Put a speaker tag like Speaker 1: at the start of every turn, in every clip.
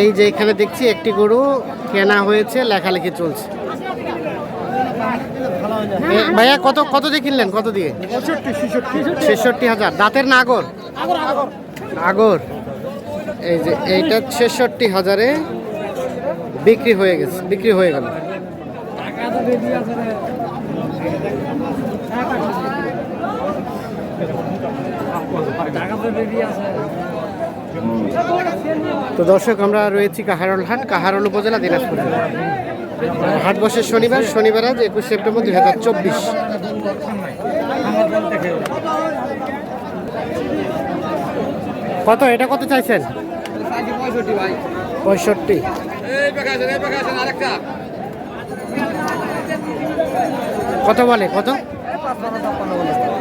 Speaker 1: এই যে এখানে দেখছি একটি গরু কেনা হয়েছে, লেখালেখি চলছে। ভাইয়া কত কত দিয়ে কিনলেন? কত দিয়ে? ছেষট্টি হাজার। দাঁতের না আগর? এই যে এইটা ছেষট্টি হাজারে বিক্রি হয়ে গেছে, বিক্রি হয়ে গেল। তো দর্শক, আমরা রয়েছি কাহারল হাট কাহারল উপজেলা, দিনাজপুর। হাট বসে শনিবার শনিবার আজ একুশ সেপ্টেম্বর দুই হাজার চব্বিশ। কত, এটা কত চাইছেন? পঁয়ষট্টি। কত বলে, কত?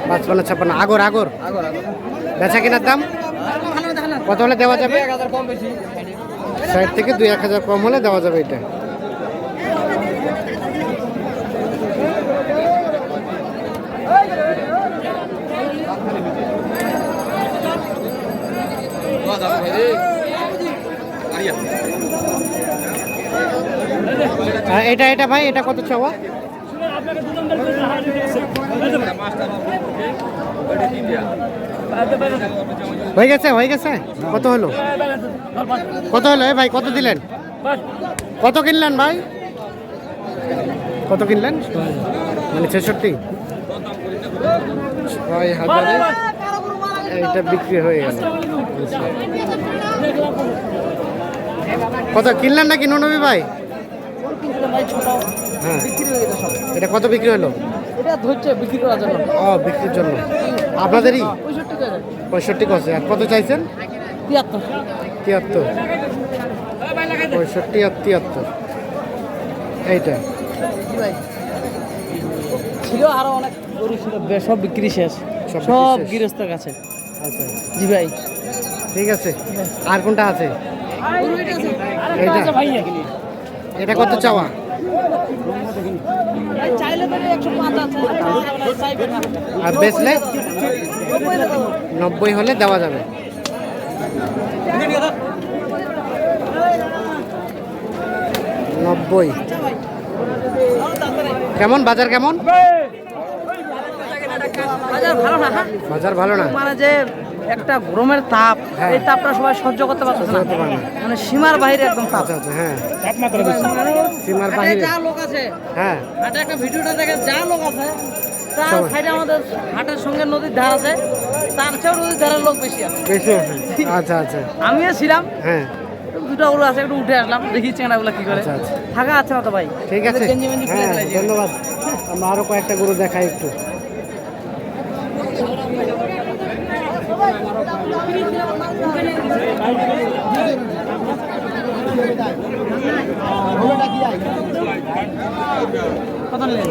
Speaker 1: পাঁচপান্ন ছাপ্পান্ন। আগর আগর। বেচা কেনার দাম? কত হলে দেওয়া যাবে? ষাট থেকে দুই এক হাজার কম হলে দেওয়া যাবে এটা। এটা এটা ভাই এটা কত চাওয়া? হয়ে গেছে হয়ে গেছে? কত হলো? কত হলো? এ ভাই কত দিলেন? কত কিনলেন ভাই? কত কিনলেন? মানে ছেষট্টি? ছয় হাজারে। এইটা বিক্রি হয়ে গেল। কত কিনলেন নাকি ননবী ভাই? হ্যাঁ। এটা কত বিক্রি হলো?
Speaker 2: এটা ধরছে বিক্রি করার জন্য।
Speaker 1: ও বিক্রির জন্য। আপনাদেরই?
Speaker 2: পঁয়ষট্টি টাকা
Speaker 1: পঁয়ষট্টি কত আর কত চাইছেন?
Speaker 2: তিয়াত্তর।
Speaker 1: তিয়াত্তর। পঁয়ষট্টি আর তিয়াত্তর। এইটা।
Speaker 2: ছিল আরও অনেক গরু ছিল সব বিক্রি শেষ।
Speaker 1: সব বিক্রি।
Speaker 2: গৃহস্থের কাছে।
Speaker 1: আচ্ছা।
Speaker 2: জি ভাই।
Speaker 1: ঠিক আছে। আর কোনটা আছে? এটা কত চাওয়া? আর বেচলে? নব্বই হলে দেওয়া যাবে। নব্বই। কেমন? বাজার কেমন?
Speaker 2: বাজার ভালো না হ্যাঁ?
Speaker 1: বাজার ভালো না?
Speaker 2: মানে যে একটা গরমের তাপ
Speaker 1: হ্যাঁ।
Speaker 2: এই তাপটা সবাই সহ্য করতে পারতেছে
Speaker 1: সহ্য করতে পারে
Speaker 2: না। মানে সীমার বাইরে একদম তাপ।
Speaker 1: আচ্ছা আচ্ছা হ্যাঁ। সীমার বাহিরে
Speaker 2: যা লোক আছে।
Speaker 1: হ্যাঁ।
Speaker 2: হাটে একটা ভিডিওটা দেখে যা লোক আছে তার সাইডে আমাদের হাটের সঙ্গে নদীর ধার আছে তার চেয়েও নদীর ধারের লোক বেশি আছে।
Speaker 1: বেশি আছে। আচ্ছা আচ্ছা।
Speaker 2: আমিও ছিলাম।
Speaker 1: হ্যাঁ।
Speaker 2: দুটো গরু আছে একটু উঠে আসলাম দেখি চেংড়াগুলো কি করে।
Speaker 1: আচ্ছা, আচ্ছা।
Speaker 2: থাকা আছে না তো ভাই।
Speaker 1: ঠিক আছে। হ্যাঁ ধন্যবাদ। আমরা আরও কয়েকটা গরু দেখাই একটু।
Speaker 2: কত নিলেন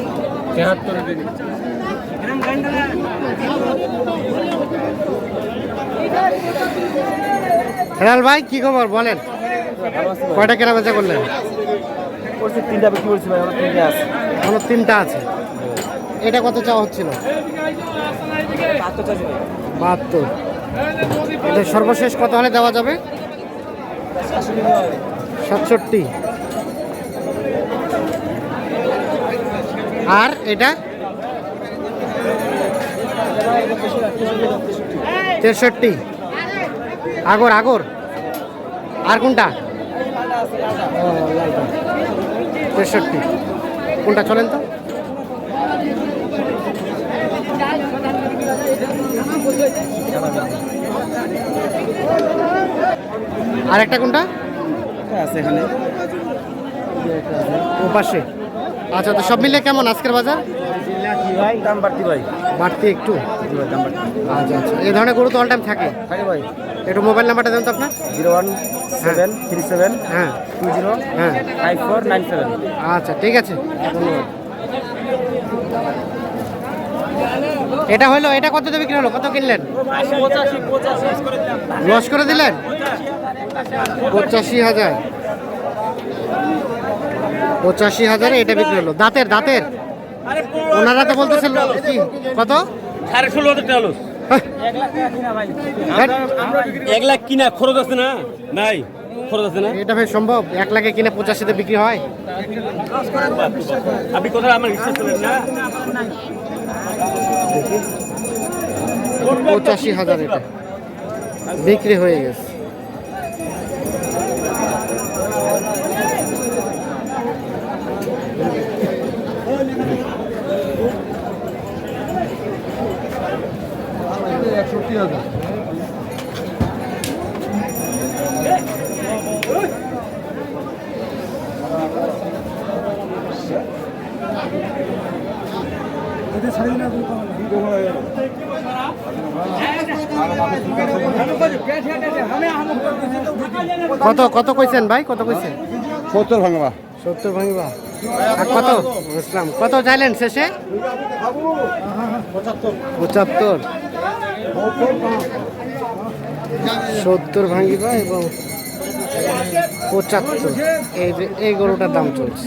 Speaker 1: হেলাল ভাই কি খবর? বলেন। কয়টা কেনা বেচা করলেন?
Speaker 3: করছি তিনটা বিক্রি করছি ভাই আমার তিনটা আছে।
Speaker 1: এখনও তিনটা আছে। এটা কত চাওয়া হচ্ছিল? বাহাত্তর। সর্বশেষ কত হলে দেওয়া যাবে? সাতষট্টি। আর এটা? তেষট্টি। আগর আগর। আর কোনটা? তেষট্টি। কোনটা চলেন তো? আর একটা কোনটা
Speaker 3: আছে এখানে।
Speaker 1: ও পাশে। আচ্ছা তো সব মিলে কেমন আজকের বাজার?
Speaker 3: কি ভাই। দাম বাড়তি ভাই
Speaker 1: বাড়তি একটু?
Speaker 3: জি ভাই
Speaker 1: আচ্ছা আচ্ছা। এই ধরনের গরু তো অল টাইম থাকে।
Speaker 3: থাকে ভাই।
Speaker 1: একটু মোবাইল নাম্বারটা দেন তো আপনার।
Speaker 3: Zero one seven three seven
Speaker 1: হ্যাঁ।
Speaker 3: টু জিরো
Speaker 1: হ্যাঁ।
Speaker 3: Five four nine seven.
Speaker 1: আচ্ছা ঠিক আছে। ধন্যবাদ। এটা হলো এটা কত দিয়ে বিক্রি হলো? কত কিনলেন? লস করে দিলেন? পঁচাশি হাজার। পঁচাশি হাজারে এটা বিক্রি হলো। দাঁতের দাঁতের? ওনারা তো বলতেছেন কি? কত?
Speaker 4: সাড়ে ষোলো হাজার টাকা লস।
Speaker 2: এক লাখ কিনা ভাই
Speaker 4: এক লাখ কিনা খরচ আছে না? নাই খরচ আছে না?
Speaker 1: এটা ভাই সম্ভব? এক লাখে কিনে পঁচাশিতে বিক্রি হয়?
Speaker 4: আপনি কোথায় আমার বিশ্বাস করেন না।
Speaker 1: পঁচাশি হাজার এটা। বিক্রি হয়ে গেছে। কত কত কইছেন ভাই? কত কইছেন?
Speaker 3: সত্তর ভাঙবা।
Speaker 1: সত্তর ভাঙিবা। আর কত? বুঝলাম। কত চাইলেন শেষে? পঁচাত্তর। সত্তর ভাঙিবা এবং পঁচাত্তর। এই এই গরুটার দাম চলছে।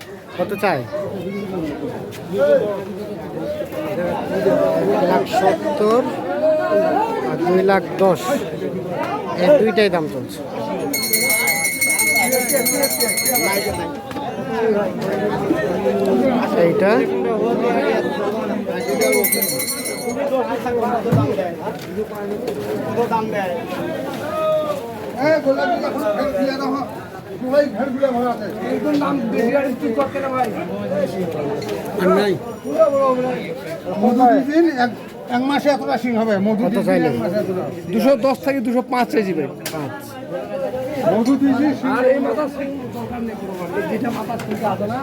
Speaker 1: কত এক লাখ সত্তর আর দুই লাখ দশ। এই দুইটাই দাম চলছে।
Speaker 5: এক মাসে এতটা সিং হবে। মধু
Speaker 1: কত চাইলেন?
Speaker 5: দুশো দশ থেকে দুশো পাঁচ চাইছি ভাই।
Speaker 1: পাঁচ
Speaker 5: মধু দিয়েছি
Speaker 2: আর এই মাথা সিং দরকার নেই যেটা মাথা সিং আছে না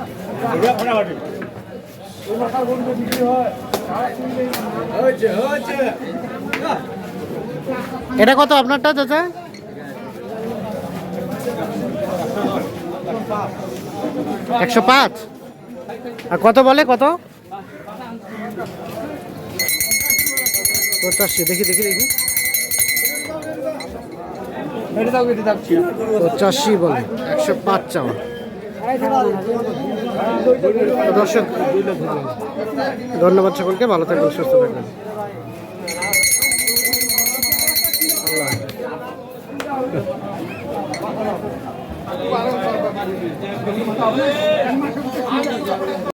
Speaker 2: ওই মাথার গরু বিক্রি হয়।
Speaker 1: এটা কত আপনারটা চাচা? একশো পাঁচ? আর কত বলে কত? পঁচাশি দেখি দেখি দেখি। পঁচাশি বলে একশো পাঁচ চাওয়া। দর্শক ধন্যবাদ সকলকে ভালো থাকবেন সুস্থ থাকবেন। 大威